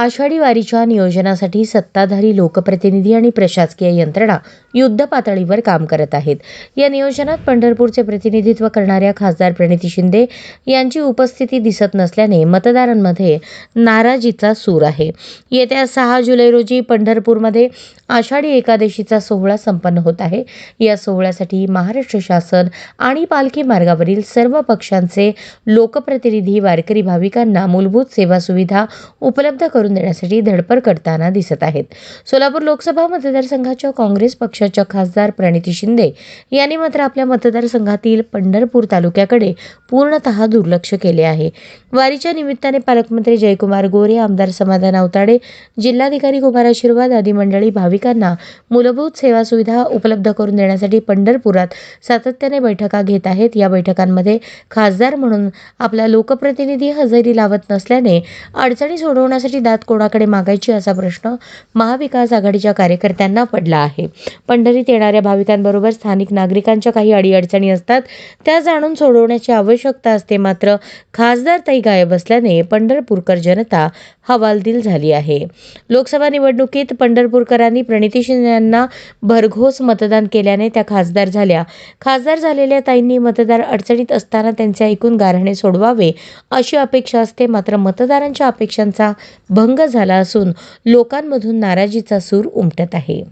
आषाढी वारीच्या नियोजनासाठी सत्ताधारी लोकप्रतिनिधी आणि प्रशासकीय यंत्रणा युद्धपातळीवर काम करत आहेत. या नियोजनात पंढरपूरचे प्रतिनिधित्व करणाऱ्या खासदार प्रणिती शिंदे यांची उपस्थिती दिसत नसल्याने मतदारांमध्ये नाराजीचा सूर आहे. येत्या सहा जुलै रोजी पंढरपूरमध्ये आषाढी एकादशीचा सोहळा संपन्न होत आहे. या सोहळ्यासाठी महाराष्ट्र शासन आणि पालखी मार्गावरील सर्व पक्षांचे लोकप्रतिनिधी वारकरी भाविकांना मूलभूत सेवा सुविधा उपलब्ध करून देण्यासाठी धडपड करताना दिसत आहेत. सोलापूर लोकसभा मतदारसंघाच्या काँग्रेस पक्षाच्या खासदार प्रणिती शिंदे यांनी मात्र आपल्या मतदारसंघातील पंढरपूर तालुक्याकडे पूर्णतः दुर्लक्ष केले आहे. वारीच्या निमित्ताने पालकमंत्री जयकुमार गोरे आमदार समाधान अवताडे जिल्हाधिकारी कुमार आशीर्वाद आदी मंडळी भाविकांना मूलभूत सेवा सुविधा उपलब्ध करून देण्यासाठी पंढरपुरात सातत्याने बैठका घेत आहेत. या बैठकांमध्ये खासदार म्हणून आपला लोकप्रतिनिधी हजेरी लावत नसल्याने अडचणी सोडवण्यासाठी दात कोणाकडे मागायची असा प्रश्न महाविकास आघाडीच्या कार्यकर्त्यांना पडला आहे. पंढरीत येणाऱ्या भाविकांबरोबर स्थानिक नागरिकांच्या काही अडीअडचणी असतात त्या जाणून सोडवण्याची आवश्यकता असते. मात्र खासदार ताई गायब असल्याने पंढरपूरकर जनता हवालदिल झाली आहे. लोकसभा निवडणुकीत पंढरपूरकरांनी प्रणिती शिंदे यांना भरघोस मतदान केल्याने त्या खासदार झाल्या. खासदार झालेल्या ताईंनी मतदार अडचणीत असताना त्यांचे ऐकून गारहाणे सोडवावे अशी अपेक्षा असते. मात्र मतदारांच्या अपेक्षांचा भंग झाला असून लोकांमधून नाराजीचा सूर उमटत आहे.